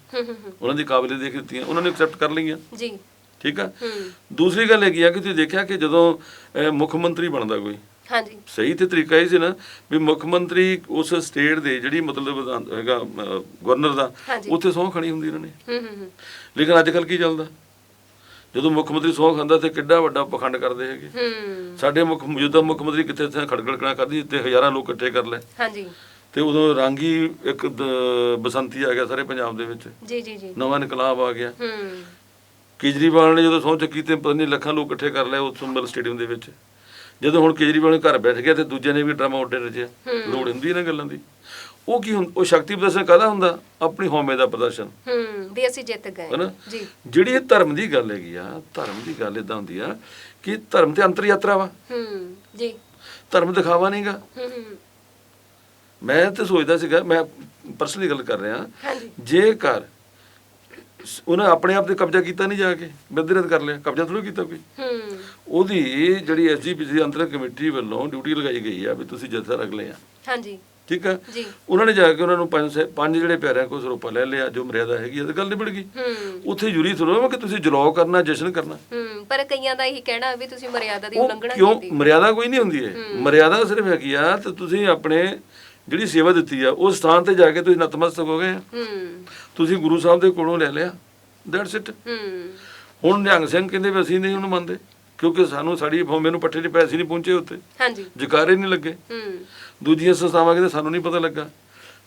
ਉਹਨਾਂ ਦੀ ਕਾਬਲੀਅਤ ਦੇਖ ਦਿੱਤੀਆਂ। ਉਹਨਾਂ ਨੇ ਐਕਸੈਪਟ ਕਰ ਲਈਆਂ। ਜੀ। ਠੀਕ ਆ ਹੂੰ। ਦੂਸਰੀ ਗੱਲ ਹੈਗੀ ਆ ਕਿ ਤੁਸੀਂ ਦੇਖਿਆ ਕਿ ਜਦੋਂ ਮੁੱਖ ਮੰਤਰੀ ਬਣਦਾ ਕੋਈ ਹਾਂਜੀ। ਸਹੀ ਤੇ ਤਰੀਕਾ ਇਹ ਸੀ ਨਾ ਵੀ ਮੁੱਖ ਮੰਤਰੀ ਉਸ ਸਟੇਟ ਦੇ ਜਿਹੜੀ ਮਤਲਬ ਹੈਗਾ ਗਵਰਨਰ ਦਾ। ਉੱਥੇ ਸਹੁੰ ਖਾਣੀ ਹੁੰਦੀ ਇਹਨਾਂ ਨੇ। ਹੂੰ ਹੂੰ ਹੂੰ। ਲੇਕਿਨ ਅੱਜ ਕੱਲ ਕੀ ਚੱਲਦਾ? ਜਦੋਂ ਮੁੱਖ ਮੰਤਰੀ ਸਹੁੰ ਖਾਂਦਾ ਤੇ ਕਿੱਡਾ ਵੱਡਾ ਪਖੰਡ ਕਰਦੇ ਹੈਗੇ। ਹੂੰ। ਸਾਡੇ ਮੁੱਖ ਮੌਜੂਦਾ ਮੁੱਖ ਮੰਤਰੀ ਕਿੱਥੇ ਇੱਥੇ ਖੜਗੜਕਣਾ ਕਰਦੀ ਤੇ ਹਜ਼ਾਰਾਂ ਲੋਕ ਇਕੱਠੇ ਕਰ ਲੈ ਹਾਂਜੀ। ਤੇ ਉਦੋਂ ਰਾਂਗੀ ਇੱਕ ਬਸੰਤੀ ਆ ਗਿਆ ਸਾਰੇ ਪੰਜਾਬ ਦੇ ਵਿੱਚ। ਜੀ ਜੀ ਜੀ। ਨਵਾਂ ਇਨਕਲਾਬ ਆ ਗਿਆ। ਹੂੰ। ਕੇਜਰੀਵਾਲ ਨੇ ਜਦੋਂ ਸਹੁੰ ਚੱਕੀ ਤੇ ਪਤਾ ਨਹੀਂ ਲੱਖਾਂ ਲੋਕ ਇਕੱਠੇ ਕਰ ਲਏ ਉਸ ਸੰਬਲ ਸਟੇਡੀਅਮ ਦੇ ਵਿੱਚ। ਜਦੋਂ ਹੁਣ ਕੇਜਰੀਵਾਲ ਨੇ ਘਰ ਬੈਠ ਗਿਆ ਤੇ ਦੂਜੇ ਨੇ ਵੀ ਡਰਾਮਾ ਉੱਡੇ ਰਚਿਆ। ਲੋੜ ਹੁੰਦੀ ਇਹਨਾਂ ਗੱਲਾਂ ਦੀ। ਉਹ ਕੀ ਹੁੰਦਾ ਉਹ ਸ਼ਕਤੀ ਪ੍ਰਦਰਸ਼ਨ ਕਾਹਦਾ ਹੁੰਦਾ? ਆਪਣੀ ਹਉਮੈ ਦਾ ਪ੍ਰਦਰਸ਼ਨ। ਹੂੰ ਵੀ ਅਸੀਂ ਜਿੱਤ ਗਏ। ਹੈਨਾ? ਜੀ। ਜਿਹੜੀ ਇਹ ਧਰਮ ਦੀ ਗੱਲ ਹੈਗੀ ਆ ਧਰਮ ਦੀ ਗੱਲ ਇਦਾਂ ਹੁੰਦੀ ਆ ਕਿ ਧਰਮ ਤੇ ਅੰਤਰ ਯਾਤਰਾ ਵਾ। ਹੂੰ ਜੀ। ਧਰਮ ਦਿਖਾਵਾ ਨਹੀਂਗਾ ਹੂੰ ਹੂੰ। ਮੈਂ ਤੇ ਸੋਚਦਾ ਸੀਗਾ ਮੈਂ ਪਰਸਨਲੀ ਗੱਲ ਕਰ ਰਿਹਾ। ਜੇਕਰ ਉਹਨੇ ਆਪਣੇ ਆਪ ਤੇ ਕਬਜ਼ਾ ਕੀਤਾ ਨਹੀਂ ਜਾ ਕੇ ਬਦਰਤ ਕਰ ਲਿਆ ਕਬਜ਼ਾ ਥੋੜੀ ਕੀਤਾ ਕੋਈ। ਹੂੰ। ਉਹਦੀ ਜਿਹੜੀ ਐਸਜੀਪੀਸੀ ਅੰਤਰ ਕਮੇਟੀ ਵੱਲੋਂ ਡਿਊਟੀ ਲਗਾਈ ਗਈ ਆ ਵੀ ਤੁਸੀਂ ਜੱਥਾ ਰਖ ਲਿਆ ਹਾਂਜੀ। ਠੀਕ ਆ? ਜੀ। ਉਹਨਾਂ ਨੇ ਜਾ ਕੇ ਉਹਨਾਂ ਨੂੰ ਪੰਜ ਪੰਜ ਜਿਹੜੇ ਪਿਆਰਿਆਂ ਕੋਲ ਸਰੂਪਾ ਲੈ ਲਿਆ ਜੋ ਮਰਿਆਦਾ ਹੈਗੀ ਤੇ ਗੱਲ ਨਿਬੜ ਗਈ। ਹੂੰ। ਉੱਥੇ ਜੁਰੀ ਥੋੜਾ ਕਿ ਤੁਸੀਂ ਜਲੌ ਕਰਨਾ ਜਸ਼ਨ ਕਰਨਾ। ਹੂੰ ਪਰ ਕਈਆਂ ਦਾ ਇਹੀ ਕਹਿਣਾ ਵੀ ਤੁਸੀਂ ਮਰਿਆਦਾ ਦੀ ਉਹ ਉਲੰਘਣਾ ਕਿਉਂ? ਕੀਤੀ। ਮਰਿਆਦਾ ਕੋਈ ਨਹੀਂ ਹੁੰਦੀ ਹੈ। ਮਰਿਆਦਾ ਸਿਰਫ ਹੈਗੀ ਆ ਤੇ ਤੁਸੀਂ ਆਪਣੇ ਜਿਹੜੀ ਸੇਵਾ ਦਿੱਤੀ ਆ ਉਸ ਸਥਾਨ ਤੇ ਜਾ ਕੇ ਤੁਸੀਂ ਨਤਮਸਤਕ ਹੋ ਗਏ ਹੂੰ। ਤੁਸੀਂ ਗੁਰੂ ਸਾਹਿਬ ਦੇ ਕੋਲੋਂ ਲੈ ਲਿਆ। ਦੈਟਸ ਇਟ ਹੂੰ। ਹੁਣ ਨਿਹੰਗ ਸਿੰਘ ਕਹਿੰਦੇ ਵੀ ਅਸੀਂ ਨਹੀਂ ਉਹਨੂੰ ਮੰਨਦੇ। ਕਿਉਂਕਿ ਸਾਨੂੰ ਸਾਡੀ ਭੌਮੇ ਨੂੰ ਪੱਠੇ 'ਚ ਪੈਸੇ ਨਹੀਂ ਪਹੁੰਚੇ ਉੱਤੇ ਹਾਂਜੀ। ਜਕਾਰੇ ਨਹੀਂ ਲੱਗੇ। ਹੂੰ। ਦੂਜੀਆਂ ਸੰਸਥਾਵਾਂ ਕਹਿੰਦੇ ਸਾਨੂੰ ਨਹੀਂ ਪਤਾ ਲੱਗਾ।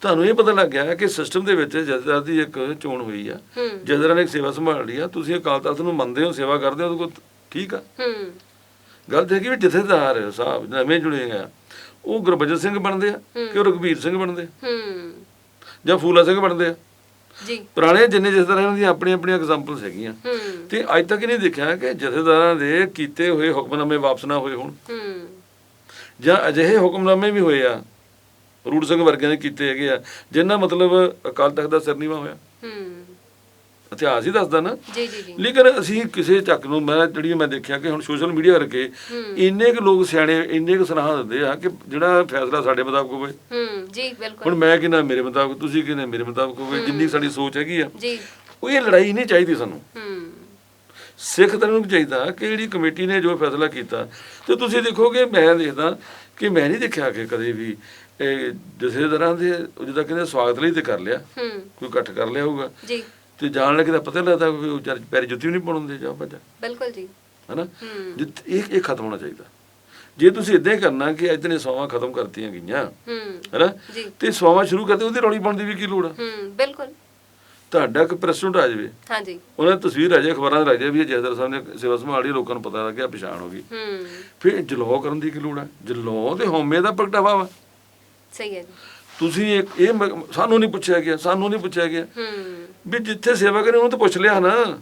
ਤੁਹਾਨੂੰ ਇਹ ਪਤਾ ਲੱਗ ਗਿਆ ਕਿ ਸਿਸਟਮ ਦੇ ਵਿੱਚ ਜਥੇਦਾਰ ਦੀ ਇੱਕ ਚੋਣ ਹੋਈ ਆ। ਜਥੇਦਾਰਾਂ ਨੇ ਇੱਕ ਸੇਵਾ ਸੰਭਾਲ ਲਈ ਆ। ਤੁਸੀਂ ਅਕਾਲ ਤਖਤ ਨੂੰ ਮੰਨਦੇ ਹੋ ਸੇਵਾ ਕਰਦੇ ਹੋ ਉਹਦੇ ਕੋਲ ਠੀਕ ਆ। ਹੂੰ। ਗੱਲ ਤੇ ਹੈ ਕਿ ਵੀ ਜਥੇਦਾਰ ਸਾਹਿਬ ਨਵੇਂ ਜੁੜੇ ਆ। ਉਹ ਗੁਰਬਚਨ ਸਿੰਘ ਬਣਦੇ ਆ ਕਿ ਉਹ ਰਘਬੀਰ ਸਿੰਘ ਬਣਦੇ ਹੂੰ। ਜਾਂ ਫੂਲਾ ਸਿੰਘ ਬਣਦੇ ਆ। ਜੀ। ਪੁਰਾਣੇ ਜਿੰਨੇ ਜਥੇਦਾਰ ਦੀਆਂ ਆਪਣੀਆਂ ਆਪਣੀਆਂ ਐਗਜ਼ਾਮਪਲਸ ਹੈਗੀਆਂ। ਤੇ ਅੱਜ ਤੱਕ ਇਹ ਨਹੀਂ ਦੇਖਿਆ ਕਿ ਜਥੇਦਾਰਾਂ ਦੇ ਕੀਤੇ ਹੋਏ ਹੁਕਮਨਾਮੇ ਵਾਪਸ ਨਾ ਹੋਏ ਹੋਣ। ਹੂੰ। ਜਾਂ ਅਜਿਹੇ ਹੁਕਮਨਾਮੇ ਵੀ ਹੋਏ ਆ ਰੂੜ ਸਿੰਘ ਵਰਗਿਆਂ ਨੇ ਕੀਤੇ ਹੈਗੇ ਆ ਜਿਨ੍ਹਾਂ ਮਤਲਬ ਅਕਾਲ ਤਖਤ ਦਾ ਸਿਰਨੀਵਾ ਹੋਇਆ। ਇਤਿਹਾਸ ਹੀ ਦੱਸਦਾ ਨਾ। ਜੀ ਜੀ ਜੀ। ਲੇਕਿਨ ਅਸੀਂ ਕਿਸੇ ਚੱਕ ਨੂੰ ਮੈਂ ਜਿਹੜੀ ਮੈਂ ਦੇਖਿਆ ਕਿ ਹੁਣ ਸੋਸ਼ਲ ਮੀਡੀਆ ਕਰਕੇ ਇੰਨੇ ਕੁ ਲੋਕ ਸਿਆਣੇ ਇੰਨੇ ਕੁ ਸਲਾਹ ਦਿੰਦੇ ਆ ਕਿ ਜਿਹੜਾ ਫੈਸਲਾ ਸਾਡੇ ਮੁਤਾਬਕ ਹੋਵੇ। ਹੂੰ ਜੀ ਹੁਣ ਬਿਲਕੁਲ ਮੈਂ ਕਹਿੰਦਾ ਮੇਰੇ ਮੁਤਾਬਕ ਤੁਸੀਂ ਕਹਿੰਦੇ ਮੇਰੇ ਮੁਤਾਬਕ ਹੋਵੇ ਜਿੰਨੀ ਸਾਡੀ ਸੋਚ ਹੈਗੀ ਆ। ਜੀ। ਉਹ ਇਹ ਲੜਾਈ ਨਹੀਂ ਚਾਹੀਦੀ ਸਾਨੂੰ। ਹੂੰ। ਸਿੱਖ ਧਰਮ ਨੂੰ ਚਾਹੀਦਾ ਕਿ ਜਿਹੜੀ ਕਮੇਟੀ ਨੇ ਜੋ ਫੈਸਲਾ ਕੀਤਾ ਤੇ ਤੁਸੀਂ ਦੇਖੋਗੇ ਮੈਂ ਦੇਖਦਾ ਕਿ ਮੈਂ ਨਹੀਂ ਦੇਖਿਆ ਕਿ ਕਦੇ ਵੀ ਇਹ ਜਥੇਦਾਰਾਂ ਦੇ ਉਹ ਜਿੱਦਾਂ ਕਹਿੰਦੇ ਸਵਾਗਤ ਲਈ ਤੇ ਕਰ ਲਿਆ। ਹੂੰ। ਕੋਈ ਇਕੱਠ ਕਰ ਲਿਆ ਹੋਊਗਾ। ਜੀ। ਤੇ ਜਾਣ ਲੱਗੇ ਤਾਂ ਪਤਾ ਲੱਗਦਾ ਕਿ ਉਹ ਚਾਰ ਪੈਰ ਜੁੱਤੀ ਨਹੀਂ ਪਾਉਣ ਦਿੰਦੇ ਜਾ ਭੱਜਾ ਬਿਲਕੁਲ ਜੀ। ਹਨਾ? ਜਿੱਤ- ਇਹ ਇਹ ਖਤਮ ਹੋਣਾ ਚਾਹੀਦਾ। ਜੇ ਤੁਸੀਂ ਇਦਾਂ ਕਰਨਾ ਕਿ ਅੱਜ ਨੇ ਸਵਾਵਾਂ ਖਤਮ ਕਰਤੀਆਂ ਗਈਆਂ ਹਨਾ? ਤੇ ਸਵਾਵਾਂ ਸ਼ੁਰੂ ਕਰਦੇ ਉਹਦੀ ਰੌਲੀ ਪਾਉਣ ਦੀ ਵੀ ਕੀ ਲੋੜ ਆ? ਹੂੰ ਬਿਲਕੁਲ। ਤੁਹਾਡਾ ਇੱਕ ਪ੍ਰੈਸਿਡੈਂਟ ਆ ਜਾਵੇ। ਹਾਂਜੀ। ਉਹਨਾਂ ਦੀ ਤਸਵੀਰ ਆ ਜਾਏ ਅਖਬਾਰਾਂ 'ਚ ਲੱਗ ਜਾਏ ਵੀ ਜੈਦਰ ਸਾਹਿਬ ਨੇ ਸੇਵਾ ਸੰਭਾਲੀ ਲੋਕਾਂ ਨੂੰ ਪਤਾ ਲੱਗਿਆ ਪਛਾਣ ਹੋ ਗਈ। ਹੂੰ। ਫਿਰ ਜਲੌ ਕਰਨ ਦੀ ਕੀ ਲੋੜ ਆ? ਜਲੌ ਤੇ ਹਉਮੈ ਦਾ ਪ੍ਰਗਟਾਵਾ ਵਾ। ਸਹੀ ਹੈ ਜੀ। ਤੁਸੀਂ ਇੱਕ ਇਹ ਮ- ਸਾਨੂੰ ਨਹੀਂ ਪੁੱਛਿਆ ਗਿਆ ਸਾਨੂੰ ਨਹੀਂ ਪੁੱਛਿਆ ਗਿਆ। ਹੂੰ। ਵੀ ਜਿੱਥੇ ਸੇਵਾ ਕਰੇ ਉਹਨੂੰ ਤਾਂ ਪੁੱਛ ਲਿਆ ਨਾ।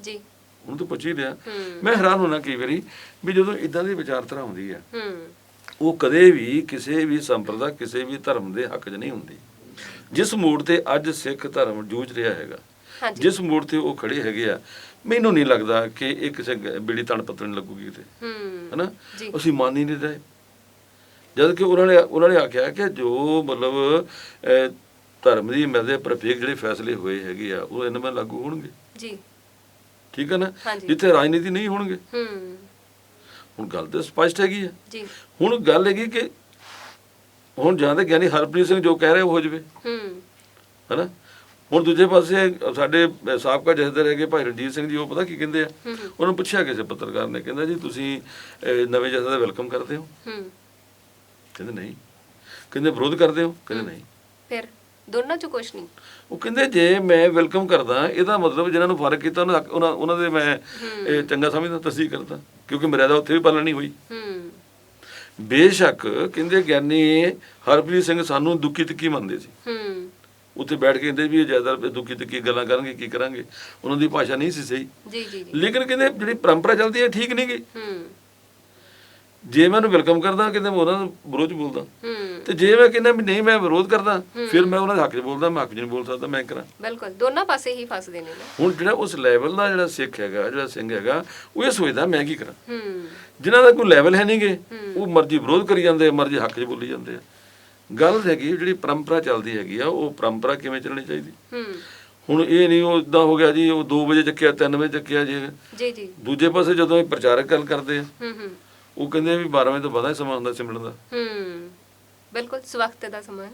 ਜੀ। ਉਹਨੂੰ ਤਾਂ ਪੁੱਛ ਹੀ ਲਿਆ। ਹੂੰ। ਮੈਂ ਹੈਰਾਨ ਹੋਣਾ ਕਈ ਵਾਰੀ ਵੀ ਜਦੋਂ ਇਦਾਂ ਦੀ ਵਿਚਾਰਧਾਰਾ ਆ ਹੂੰ। ਉਹ ਕਦੇ ਵੀ ਕਿਸੇ ਵੀ ਸੰਪਰਦਾ ਕਿਸੇ ਵੀ ਧਰਮ ਦੇ ਹੱਕ 'ਚ ਨਹੀਂ ਹੁੰਦੀ। ਜਿਸ ਮੋੜ ਤੇ ਅੱਜ ਸਿੱਖ ਧਰਮ ਜੂਝ ਰਿਹਾ ਹੈਗਾ ਹਾਂਜੀ। ਜਿਸ ਮੋੜ ਤੇ ਉਹ ਖੜੇ ਹੈਗੇ ਆ ਮੈਨੂੰ ਨਹੀਂ ਲੱਗਦਾ ਕਿ ਇਹ ਕਿਸੇ ਗ- ਬੇੜੀ ਤਣ ਪੱਤਣ ਲੱਗੂਗੀ ਕਿਤੇ। ਹੂੰ। ਹਨਾ? ਜੀ। ਅਸੀਂ ਮੰਨ ਹੀ ਨਹੀਂ ਰਹੇ। ਜਦ ਕਿ ਉਹਨਾਂ ਨੇ ਉਹਨਾਂ ਨੇ ਆਖਿਆ ਕਿ ਜੋ ਮਤਲਬ ਧਰਮ ਦੀ ਮਜ਼ੇ ਪ੍ਰਫੇਕ ਜਿਹੜੇ ਫੈਸਲੇ ਹੋਏ ਹੈਗੇ ਆ ਉਹ ਇਹਨਾਂ ਮੈਂ ਲਾਗੂ ਹੋਣਗੇ। ਜੀ। ਠੀਕ ਹੈ ਨਾ। ਜਿੱਥੇ ਰਾਜਨੀਤੀ ਨਹੀਂ ਹੋਣਗੇ। ਹੂੰ। ਹੁਣ ਗੱਲ ਤਾਂ ਸਪਸ਼ਟ ਹੈਗੀ ਆ। ਜੀ। ਹੁਣ ਗੱਲ ਹੈਗੀ ਕਿ ਹੁਣ ਜਾਂ ਤਾਂ ਗਿਆਨੀ ਹਰਪ੍ਰੀਤ ਸਿੰਘ ਜੋ ਕਹਿ ਰਿਹਾ ਉਹ ਹੋ ਜਵੇ। ਹੂੰ। ਹਨਾ? ਹੁਣ ਦੂਜੇ ਪਾਸੇ ਸਾਡੇ ਸਾਬਕਾ ਜਥੇਦਾਰ ਹੈਗੇ ਭਾਈ ਰਣਜੀਤ ਸਿੰਘ ਜੀ ਉਹ ਪਤਾ ਕੀ ਕਹਿੰਦੇ ਆ? ਉਹਨਾਂ ਨੂੰ ਪੁੱਛਿਆ ਕਿਸੇ ਪੱਤਰਕਾਰ ਨੇ ਕਹਿੰਦਾ ਜੀ ਤੁਸੀਂ ਨਵੇਂ ਜਥੇਦਾਰ ਦਾ ਵੈਲਕਮ ਕਰਦੇ ਹੋ। ਹੂੰ। ਕਹਿੰਦੇ ਨਹੀਂ। ਕਹਿੰਦੇ ਵਿਰੋਧ ਕਰਦੇ ਹੋ? ਕਹਿੰਦੇ ਨਹੀਂ। ਫਿਰ ਦੋਨਾਂ ਚ ਕੁਛ ਨਹੀਂ। ਉਹ ਕਹਿੰਦੇ ਜੇ ਮੈਂ ਵੈਲਕਮ ਕਰਦਾ ਇਹਦਾ ਮਤਲਬ ਜਿਨ੍ਹਾਂ ਨੂੰ ਫ਼ਰਕ ਕੀਤਾ ਉਹਨਾਂ ਉਹਨਾਂ ਦੇ ਮੈਂ ਇਹ ਚੰਗਾ ਸਮਝਦਾ ਤਸਦੀਕ ਕਰਦਾ। ਕਿਉਂਕਿ ਮਰਿਆਦਾ ਉੱਥੇ ਵੀ ਪਾਲਣ ਨਹੀਂ ਹੋਈ। ਹੂੰ ਬੇਸ਼ੱਕ ਕਹਿੰਦੇ ਗਿਆਨੀ ਹਰਪ੍ਰੀਤ ਸਿੰਘ ਸਾਨੂੰ ਦੁੱਖੀ ਤੱਕੀ ਮੰਨਦੇ ਸੀ? ਹੂੰ ਉੱਥੇ ਬੈਠ ਕੇ ਕਹਿੰਦੇ ਵੀ ਇਹ ਜ਼ਿਆਦਾ ਦੁੱਖੀ ਤੱਕੀ ਗੱਲਾਂ ਕਰਨਗੇ ਕੀ ਕਰਾਂਗੇ? ਉਹਨਾਂ ਦੀ ਭਾਸ਼ਾ ਨਹੀਂ ਸੀ ਸਹੀ। ਜੀ ਜੀ ਜੀ। ਲੇਕਿਨ ਕਹਿੰਦੇ ਜਿਹੜੀ ਪਰੰਪਰਾ ਚੱਲਦੀ ਹੈ ਠੀਕ ਨਹੀਂ ਗਈ ਹੂੰ ਜੇ ਮੈਂ ਉਹਨੂੰ ਵੈਲਕਮ ਕਰਦਾ ਕਹਿੰਦੇ ਮੈਂ ਉਹਨਾਂ ਨੂੰ ਵਿਰੋਧ ਬੋਲਦਾ। ਤੇ ਜੇ ਮੈਂ ਕਹਿੰਦਾ ਵੀ ਨਹੀਂ ਮੈਂ ਵਿਰੋਧ ਕਰਦਾ ਫਿਰ ਮੈਂ ਉਹਨਾਂ ਦੇ ਹੱਕ 'ਚ ਬੋਲਦਾ ਮੈਂ ਹੱਕ 'ਚ ਨਹੀਂ ਬੋਲ ਸਕਦਾ ਮੈਂ ਕਰਾਂ। ਬਿਲਕੁਲ ਦੋਨਾਂ ਪਾਸੇ ਹੀ ਫਸਦੇ ਨੇ ਹੁਣ ਜਿਹੜਾ ਉਸ ਲੈਵਲ ਦਾ ਜਿਹੜਾ ਸਿੱਖ ਹੈਗਾ ਜਿਹੜਾ ਸਿੰਘ ਹੈਗਾ ਉਹ ਇਹ ਸੋਚਦਾ ਮੈਂ ਕੀ ਕਰਾਂ? ਜਿਨ੍ਹਾਂ ਦਾ ਕੋਈ ਲੈਵਲ ਹੈ ਨਹੀਂਗੇ ਉਹ ਮਰਜ਼ੀ ਵਿਰੋਧ ਕਰੀ ਜਾਂਦੇ ਮਰਜ਼ੀ ਹੱਕ 'ਚ ਬੋਲੀ ਜਾਂਦੇ ਆ। ਗੱਲ ਹੈਗੀ ਜਿਹੜੀ ਪਰੰਪਰਾ ਚੱਲਦੀ ਹੈਗੀ ਆ ਉਹ ਪਰੰਪਰਾ ਕਿਵੇਂ ਚੱਲਣੀ ਚਾਹੀਦੀ? ਹੁਣ ਇਹ ਨਹੀਂ ਉਹ ਇਦਾਂ ਹੋ ਗਿਆ ਜੀ ਉਹ 2 ਵਜੇ ਚੱਕਿਆ 3 ਵਜੇ ਚੱਕਿਆ ਜੀ। ਜੀ ਜੀ। ਦੂਜੇ ਪਾਸੇ ਜਦੋਂ ਇਹ ਪ੍ਰਚਾਰਕ ਗੱਲ ਕਰਦੇ ਆ ਹੂੰ ਹੂੰ। ਉਹ ਕਹਿੰਦੇ ਵੀ 12 ਵਜੇ ਤੋਂ ਬਾਅਦ ਹੀ ਸਮਾਂ ਹੁੰਦਾ ਸਿਮਰਨ ਦਾ। ਹੂੰ ਬਿਲਕੁਲ ਇਸ ਵਕਤ ਦਾ ਸਮਾਂ ਹੈ।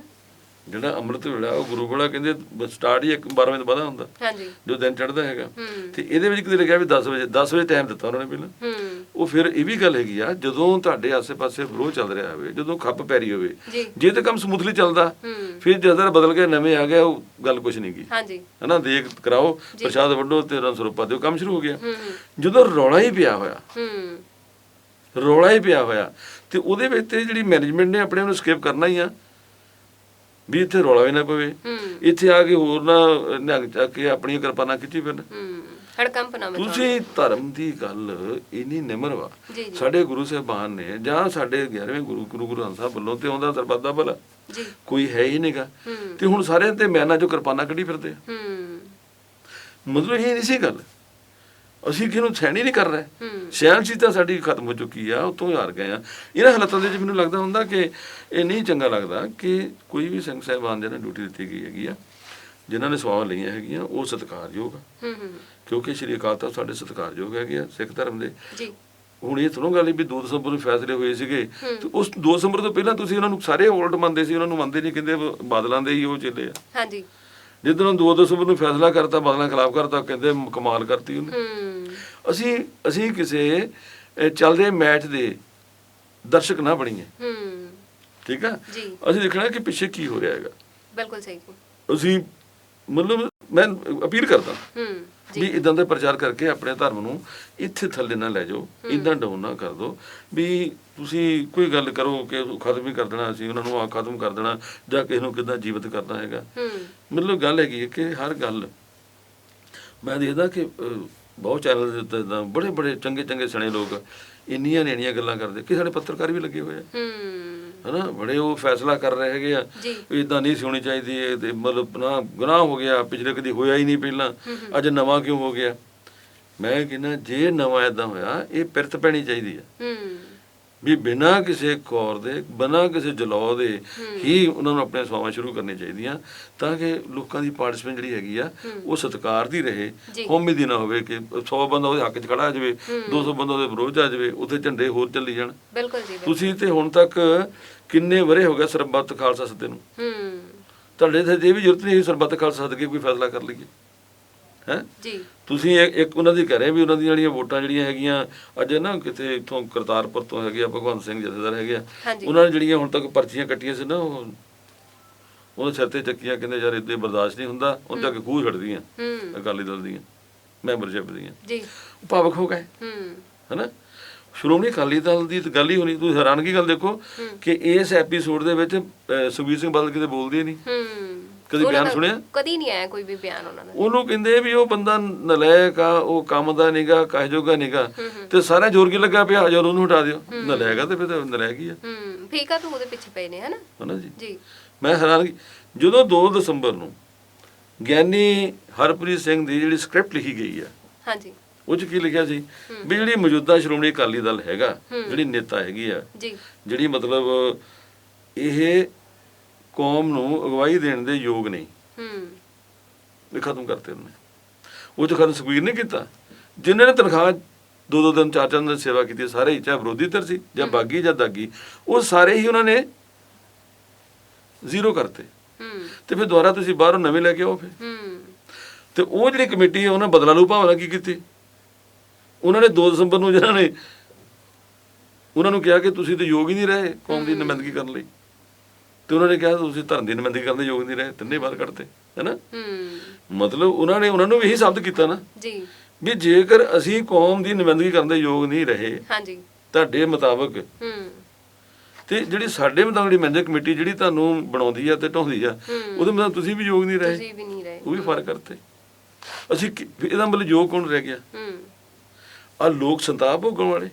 ਜਿਹੜਾ ਅੰਮ੍ਰਿਤ ਵੇਲਾ ਉਹ ਗੁਰੂ ਵੇਲਾ ਕਹਿੰਦੇ ਸਟਾਰਟ ਹੀ ਇੱਕ 12 ਵਜੇ ਤੋਂ ਬਾਅਦ ਹੁੰਦਾ। ਹਾਂਜੀ। ਜੋ ਦਿਨ ਚੜ੍ਹਦਾ ਹੈਗਾ। ਤੇ ਇਹਦੇ ਵਿੱਚ ਕਿਤੇ ਲਿਖਿਆ ਵੀ 10 ਵਜੇ 10 ਵਜੇ ਟਾਈਮ ਦਿੱਤਾ ਉਹਨਾਂ ਨੇ ਪਹਿਲਾਂ। ਹੂੰ। ਉਹ ਫਿਰ ਇਹ ਵੀ ਗੱਲ ਹੈਗੀ ਆ ਜਦੋਂ ਤੁਹਾਡੇ ਆਸੇ-ਪਾਸੇ ਵਿਰੋਧ ਚੱਲ ਰਿਹਾ ਹੋਵੇ ਜਦੋਂ ਖੱਪ ਪੈਰੀ ਹੋਵੇ ਜੀ। ਤੇ ਕੰਮ ਸਮੂਥਲੀ ਚੱਲਦਾ ਫਿਰ ਜਦੋਂ ਬਦਲ ਕੇ ਨਵੇਂ ਆ ਗਿਆ ਉਹ ਗੱਲ ਕੁਛ ਨਹੀਂ ਗਈ ਹਾਂਜੀ। ਹਨਾ ਦੇਖ ਕਰਾਓ ਪ੍ਰਸ਼ਾਦ ਵੰਡੋ ਤੇ ਰੰਗ ਸਰੂਪਾ ਦਿਓ ਕੰਮ ਸ਼ੁਰੂ ਹੋ ਗਿਆ। ਜਦੋਂ ਰੌਲਾ ਹੀ ਪਿਆ ਹੋਇਆ ਹੂੰ। ਰੌਲਾ ਹੀ ਪਿਆ ਹੋਇਆ। ਤੇ ਉਹਦੇ ਵਿੱਚ ਤੇ ਜਿਹੜੀ ਮੈਨੇਜਮੈਂਟ ਨੇ ਆਪਣੇ ਨੂੰ ਸਕਿਪ ਕਰਨਾ ਹੀ ਆ। ਵੀ ਇੱਥੇ ਰੌਲਾ ਵੀ ਨਾ ਪਵੇ। ਇੱਥੇ ਆ ਕੇ ਹੋਰ ਨਾ ਨਿਹੰਗ ਚੱਕ ਕੇ ਆਪਣੀਆਂ ਕਿਰਪਾਨਾਂ ਖਿੱਚੀ ਫਿਰਨ। ਹੜਕੰਪ ਨਾ ਤੁਸੀਂ ਧਰਮ ਦੀ ਗੱਲ ਇੰਨੀ ਨਿਮਰ ਵਾ। ਜੀ ਜੀ। ਸਾਡੇ ਗੁਰੂ ਸਾਹਿਬਾਨ ਨੇ ਜਾਂ ਸਾਡੇ 11ਵੇਂ ਗੁਰੂ ਗੁਰੂ ਗ੍ਰੰਥ ਸਾਹਿਬ ਵੱਲੋਂ ਤੇ ਆਉਂਦਾ ਸਰਬੱਤ ਦਾ ਭਲਾ। ਜੀ। ਕੋਈ ਹੈ ਹੀ ਨਹੀਂਗਾ। ਤੇ ਹੁਣ ਸਾਰਿਆਂ ਤੇ ਮੈਨਾਂ ਚੋਂ ਕਿਰਪਾਨਾਂ ਕੱਢੀ ਫਿਰਦੇ ਆ। ਹੂੰ। ਮਤਲਬ ਇਹ ਨਹੀਂ ਸੀ ਗੱਲ। ਅਸੀਂ ਕਿਹਨੂੰ ਸਹਿਣ ਹੀ ਨਹੀਂ ਕਰ ਰਹੇ? ਸਹਿਣਸ਼ੀਲਤਾ ਸਾਡੀ ਖਤਮ ਹੋ ਚੁੱਕੀ ਆ ਉਤੋਂ ਹੀ ਹਾਰ ਗਏ ਆ। ਇਹਨਾਂ ਹਾਲਾਤਾਂ ਦੇ ਵਿੱਚ ਮੈਨੂੰ ਲੱਗਦਾ ਹੁੰਦਾ ਕਿ ਇਹ ਨਹੀਂ ਚੰਗਾ ਲੱਗਦਾ ਕਿ ਕੋਈ ਵੀ ਸਿੰਘ ਸਾਹਿਬਾਨ ਦੇ ਨਾਲ ਡਿਊਟੀ ਦਿੱਤੀ ਗਈ ਹੈਗੀ ਆ ਜਿਨ੍ਹਾਂ ਨੇ ਸਵਾਲ ਲਈਆਂ ਹੈਗੀਆਂ ਉਹ ਸਤਿਕਾਰਯੋਗ ਆ। ਹੂੰ ਹੂੰ ਕਿਉਂਕਿ ਸ਼੍ਰੀ ਅਕਾਲ ਤਖਤ ਸਾਡੇ ਸਤਿਕਾਰਯੋਗ ਹੈਗੇ ਆ ਸਿੱਖ ਧਰਮ ਦੇ। ਜੀ। ਹੁਣ ਇਹ ਸੁਣੋ ਗੱਲ ਵੀ 2 ਦਸੰਬਰ ਨੂੰ ਫੈਸਲੇ ਹੋਏ ਸੀਗੇ। ਤੇ ਉਸ 2 ਦਸੰਬਰ ਤੋਂ ਪਹਿਲਾਂ ਤੁਸੀਂ ਉਹਨਾਂ ਨੂੰ ਸਾਰੇ ਉਲਟ ਮੰਨਦੇ ਸੀ ਉਹਨਾਂ ਨੂੰ ਮੰਨਦੇ ਨਹੀਂ ਕਹਿੰਦੇ ਬਾਦਲਾਂ ਦੇ ਹੀ ਉਹ ਚੱਲੇ ਆ। ਹਾਂਜੀ। ਜਿੱਦਣ 2 ਦਸੰਬਰ ਨੂੰ ਫੈਸਲਾ ਕਰਤਾ ਬਾਦਲਾਂ ਖਿਲਾਫ ਕਰਤਾ ਕਹਿੰਦੇ ਕਮਾਲ ਕਰਤੀ ਉਹਨੇ। ਹੂੰ। ਅਸੀਂ ਅਸੀਂ ਕਿਸੇ ਚੱਲਦੇ ਮੈਚ ਦੇ ਦਰਸ਼ਕ ਨਾ ਬਣੀਏ। ਹੂੰ। ਠੀਕ ਆ? ਜੀ। ਅਸੀਂ ਦੇਖਣਾ ਕਿ ਪਿੱਛੇ ਕੀ ਹੋ ਰਿਹਾ ਹੈਗਾ। ਬਿਲਕੁਲ ਸਹੀ ਅਸੀਂ ਮਤਲਬ ਮੈਂ ਅਪੀਲ ਕਰਦਾ ਹੂੰ ਵੀ ਇਦਾਂ ਦਾ ਪ੍ਰਚਾਰ ਕਰਕੇ ਆਪਣੇ ਧਰਮ ਨੂੰ ਇੱਥੇ ਥੱਲੇ ਨਾ ਲੈ ਜਾਓ ਇਦਾਂ ਡਾਊਨ ਨਾ ਕਰ ਦਿਓ। ਵੀ ਤੁਸੀਂ ਕੋਈ ਗੱਲ ਕਰੋ ਕਿ ਖਤਮ ਹੀ ਕਰ ਦੇਣਾ ਅਸੀਂ ਉਹਨਾਂ ਨੂੰ ਆ ਖਤਮ ਕਰ ਦੇਣਾ ਜਾਂ ਕਿਸੇ ਨੂੰ ਕਿਦਾਂ ਜੀਵਤ ਕਰਨਾ ਹੈਗਾ। ਮਤਲਬ ਗੱਲ ਹੈਗੀ ਹੈ ਕਿ ਹਰ ਗੱਲ ਮੈਂ ਦੇਖਦਾ ਕਿ ਬਹੁਤ ਚੈਨਲ ਦੇ ਉੱਤੇ ਤਾਂ ਬੜੇ ਬੜੇ ਚੰਗੇ ਚੰਗੇ ਸਣੇ ਲੋਕ ਇੰਨੀਆਂ ਨੇੜੀਆਂ ਗੱਲਾਂ ਕਰਦੇ। ਕਿ ਸਾਡੇ ਪੱਤਰਕਾਰ ਵੀ ਲੱਗੇ ਹੋਏ ਆ। ਹੂੰ। ਹਨਾ? ਬੜੇ ਉਹ ਫੈਸਲਾ ਕਰ ਰਹੇ ਹੈਗੇ ਆ ਜੀ। ਇਦਾਂ ਨਹੀਂ ਹੋਣੀ ਚਾਹੀਦੀ ਇਹ ਤੇ ਮਤਲਬ ਨਾ ਗੁਨਾਹ ਹੋ ਗਿਆ ਪਿਛਲੇ ਕਦੀ ਹੋਇਆ ਹੀ ਨਹੀਂ ਪਹਿਲਾਂ। ਅੱਜ ਨਵਾਂ ਕਿਉਂ ਹੋ ਗਿਆ? ਮੈਂ ਕਹਿੰਦਾ ਜੇ ਨਵਾਂ ਇਦਾਂ ਹੋਇਆ ਇਹ ਪਿਰਤ ਪੈਣੀ ਚਾਹੀਦੀ ਆ। ਹੂੰ। ਵੀ ਬਿਨਾਂ ਕਿਸੇ ਕੌਰ ਦੇ ਬਿਨਾਂ ਕਿਸੇ ਜਲਾਅ ਦੇ ਹੀ। ਉਹਨਾਂ ਨੂੰ ਆਪਣੇ ਸਵਾਵਾਂ ਸ਼ੁਰੂ ਕਰਨੀਆਂ ਚਾਹੀਦੀਆਂ ਤਾਂ ਕਿ ਲੋਕਾਂ ਦੀ ਪਾਰਟਿਸਪੇਸ਼ਨ ਜਿਹੜੀ ਹੈਗੀ ਆ ਉਹ ਸਤਿਕਾਰ ਦੀ ਰਹੇ। ਕੌਮੀ ਦੀ ਨਾ ਹੋਵੇ ਕਿ 100 ਬੰਦਾ ਉਹਦੇ ਹੱਕ 'ਚ ਖੜਾ ਆ ਜਾਵੇ 200 ਬੰਦਾ ਉਹਦੇ ਵਿਰੋਧ ਆ ਜਾਵੇ ਉੱਥੇ ਝੰਡੇ ਹੋਰ ਚੱਲੀ ਜਾਣ। ਬਿਲਕੁਲ ਜੀ। ਤੁਸੀਂ ਤੇ ਹੁਣ ਤੱਕ ਕਿੰਨੇ ਵਰੇ ਹੋ ਗਏ ਸਰਬੱਤ ਖਾਲਸਾ ਸੱਦੇ ਨੂੰ? ਹੂੰ। ਤੁਹਾਡੇ ਤੇ ਇਹ ਵੀ ਜ਼ਰੂਰਤ ਨਹੀਂ ਸਰਬੱਤ ਖਾਲਸਾ ਸੱਦ ਕੇ ਕੋਈ ਫੈਸਲਾ ਕਰ ਲਈਏ। ਹੈ? ਜੀ। ਤੁਸੀਂ ਇੱਕ ਉਹਨਾਂ ਦੀ ਕਰੇ ਵੀ ਉਹਨਾਂ ਦੀਆਂ ਜਿਹੜੀਆਂ ਵੋਟਾਂ ਜਿਹੜੀਆਂ ਹੈਗੀਆਂ ਅੱਜ ਨਾ ਕਿਤੇ ਇਥੋਂ ਕਰਤਾਰਪੁਰ ਤੋਂ ਹੈਗੇ ਆ ਭਗਵੰਤ ਸਿੰਘ ਜਥੇਦਾਰ ਹੈਗੇ ਆ। ਉਹਨਾਂ ਨੇ ਜਿਹੜੀਆਂ ਹੁਣ ਤੱਕ ਪਰਚੀਆਂ ਕੱਟੀਆਂ ਸੀ ਨਾ ਉਹ ਉਹਦੇ ਸਿਰ ਤੇ ਚੱਕੀਆਂ ਕਹਿੰਦੇ ਯਾਰ ਇੱਦੇ ਬਰਦਾਸ਼ਤ ਨਹੀਂ ਹੁੰਦਾ ਉਹ ਜਾ ਕੇ ਖੂਹ ਛੱਡਦੀਆਂ ਅਕਾਲੀ ਦਲ ਦੀਆਂ ਮੈਂਬਰਸ਼ਿਪ ਦੀਆਂ। ਜੀ। ਉਹ ਭਾਵਕ ਹੋ ਗਏ। ਹੂੰ। ਹਨਾ? ਸ਼੍ਰੋਮਣੀ ਅਕਾਲੀ ਦਲ ਦੀ ਗੱਲ ਹੀ ਹੋਣੀ ਤੁਸੀਂ ਹੈਰਾਨਗੀ ਗੱਲ ਦੇਖੋ ਕਿ ਇਸ ਐਪੀਸੋਡ ਦੇ ਵਿੱਚ ਸੁਖਬੀਰ ਸਿੰਘ ਬਾਦਲ ਕਿਤੇ ਬੋਲਦੇ ਨਹੀਂ। ਹੂੰ। ਕਦੀ ਬਿਆਨ ਸੁਣਿਆ? ਕਦੀ ਨਹੀਂ ਆਇਆ ਕੋਈ ਵੀ ਬਿਆਨ ਉਹਨਾਂ ਦਾ। ਉਹਨੂੰ ਕਹਿੰਦੇ ਵੀ ਉਹ ਬੰਦਾ ਨਲਾਇਕ ਆ ਉਹ ਕੰਮ ਦਾ ਨਿਗਾ ਕਹਿ ਜੋਗਾ ਨਿਗਾ ਤੇ ਸਾਰਾ ਜ਼ੋਰ ਕੀ ਲੱਗਾ ਪਿਆ? ਜਦੋਂ ਉਹਨੂੰ ਹਟਾ ਦਿਓ। ਨਲਾਇਕ ਆ ਤੇ ਫਿਰ ਤਾਂ ਨਲਾਇਕ ਹੀ ਆ। ਹੂੰ ਫੇਕਾ ਤੂੰ ਉਹਦੇ ਪਿੱਛੇ ਪਏ ਨੇ ਹਨਾ? ਹਨਾ ਜੀ? ਜੀ। ਮੈਂ ਹੈਰਾਨ ਜਦੋਂ 2 ਦਸੰਬਰ ਨੂੰ ਗਿਆਨੀ ਹਰਪ੍ਰੀਤ ਸਿੰਘ ਦੀ ਜਿਹੜੀ ਸਕ੍ਰਿਪਟ ਲਿਖੀ ਗਈ ਆ ਹਾਂਜੀ। ਉਹ 'ਚ ਕੀ ਲਿਖਿਆ ਸੀ? ਵੀ ਜਿਹੜੀ ਮੌਜੂਦਾ ਸ਼੍ਰੋਮਣੀ ਅਕਾਲੀ ਦਲ ਹੈਗਾ ਜਿਹੜੀ ਨੇਤਾ ਹੈਗੀ ਆ ਜੀ। ਜਿਹੜੀ ਮਤਲਬ ਇਹ ਕੌਮ ਨੂੰ ਅਗਵਾਈ ਦੇਣ ਦੇ ਯੋਗ ਨਹੀਂ। ਹੂੰ। ਇਹ ਖਤਮ ਕਰਤੇ ਉਹਨੇ। ਉਹ ਚ ਖਤਮ ਸੁਖਬੀਰ ਨੇ ਕੀਤਾ। ਜਿਨ੍ਹਾਂ ਨੇ ਤਨਖਾਹ ਦੋ ਦੋ ਦਿਨ ਚਾਰ ਚਾਰ ਦਿਨ ਸੇਵਾ ਕੀਤੀ ਸਾਰੇ ਹੀ ਚਾਹੇ ਵਿਰੋਧੀ ਧਿਰ ਸੀ ਜਾਂ ਬਾਗੀ ਜਾਂ ਦਾਗੀ ਉਹ ਸਾਰੇ ਹੀ ਉਹਨਾਂ ਨੇ ਜ਼ੀਰੋ ਕਰਤੇ। ਹੂੰ। ਤੇ ਫਿਰ ਦੁਬਾਰਾ ਤੁਸੀਂ ਬਾਹਰੋਂ ਨਵੇਂ ਲੈ ਕੇ ਆਓ ਫਿਰ। ਹੂੰ। ਤੇ ਉਹ ਜਿਹੜੀ ਕਮੇਟੀ ਹੈ ਉਹਨਾਂ ਬਦਲਾ ਲੂ ਭਾਵਨਾ ਕੀ ਕੀਤੀ? ਉਹਨਾਂ ਨੇ 2 ਦਸੰਬਰ ਨੂੰ ਜਿਹਨਾਂ ਨੇ ਉਹਨਾਂ ਨੂੰ ਕਿਹਾ ਕਿ ਤੁਸੀਂ ਤੇ ਯੋਗ ਹੀ ਨਹੀਂ ਰਹੇ ਕੌਮ ਦੀ ਨੁਮਾਇੰਦਗੀ ਕਰਨ ਲਈ। ਤੇ ਉਹਨਾਂ ਨੇ ਕਿਹਾ ਤੁਸੀਂ ਧਰਮ ਦੀ ਨੁਮਾਇੰਦਗੀ ਕਰਨ ਦੇ ਯੋਗ ਨਹੀਂ ਰਹੇ ਤਿੰਨੇ ਬਾਹਰ ਕੱਢਤੇ ਹੈਨਾ? ਹੂੰ। ਮਤਲਬ ਉਹਨਾਂ ਨੇ ਉਹਨਾਂ ਨੂੰ ਵੀ ਇਹੀ ਸ਼ਬਦ ਕੀਤਾ ਨਾ ਜੀ। ਵੀ ਜੇਕਰ ਅਸੀਂ ਕੌਮ ਦੀ ਨੁਮਾਇੰਦਗੀ ਕਰਨ ਦੇ ਯੋਗ ਨਹੀਂ ਰਹੇ ਹਾਂਜੀ। ਤੁਹਾਡੇ ਮੁਤਾਬਕ ਹੂੰ। ਤੇ ਜਿਹੜੀ ਸਾਡੇ ਮੁਤਾਬਕ ਜਿਹੜੀ ਮੈਨੇਜਰ ਕਮੇਟੀ ਜਿਹੜੀ ਤੁਹਾਨੂੰ ਬਣਾਉਂਦੀ ਆ ਤੇ ਢਾਉਂਦੀ ਆ ਉਹਦੇ ਮੁਤਾਬਕ ਤੁਸੀਂ ਵੀ ਯੋਗ ਨਹੀਂ ਰਹੇ। ਤੁਸੀਂ ਵੀ ਨਹੀਂ ਰਹੇ। ਉਹ ਵੀ ਫ਼ਰਕ ਕਰਤੇ। ਅਸੀਂ ਇਹਦਾ ਮਤਲਬ ਯੋਗ ਕੌਣ ਰਹਿ ਗਿਆ? ਹੂੰ। ਆ ਲੋਕ ਸੰਤਾਪ ਭੋਗਣ ਵਾਲੇ।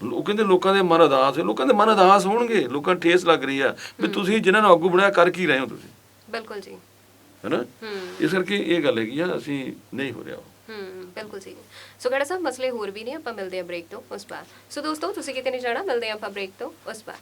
ਲੋਕ ਕਹਿੰਦੇ ਲੋਕਾਂ ਦੇ ਮਨ ਅਦਾਸ ਹੈ ਲੋਕਾਂ ਦੇ ਮਨ ਅਦਾਸ ਹੋਣਗੇ ਲੋਕਾਂ ਠੇਸ ਲੱਗ ਰਹੀ ਆ ਵੀ ਤੁਸੀਂ ਜਿਨ੍ਹਾਂ ਨੂੰ ਆਗੂ ਬਣਾਇਆ ਕਰ ਕੀ ਰਹੇ ਹੋ ਤੁਸੀਂ? ਬਿਲਕੁਲ ਜੀ। ਹੈਨਾ? ਇਸ ਕਰਕੇ ਇਹ ਗੱਲ ਹੈਗੀ ਆ ਅਸੀਂ ਨਹੀਂ ਹੋ ਰਿਹਾ ਹੂੰ ਬਿਲਕੁਲ ਸਹੀ ਸੋ ਗੜਾ ਸਾਹਿਬ ਮਸਲੇ ਹੋਰ ਵੀ ਨੇ ਆਪਾਂ ਮਿਲਦੇ ਹਾਂ ਬ੍ਰੇਕ ਤੋਂ ਉਸ ਬਾਅਦ। ਸੋ ਦੋਸਤੋ ਤੁਸੀਂ ਕਿਤੇ ਨਹੀਂ ਜਾਣਾ ਮਿਲਦੇ ਹਾਂ ਆਪਾਂ ਬ੍ਰੇਕ ਤੋਂ ਉਸ ਬਾਅਦ।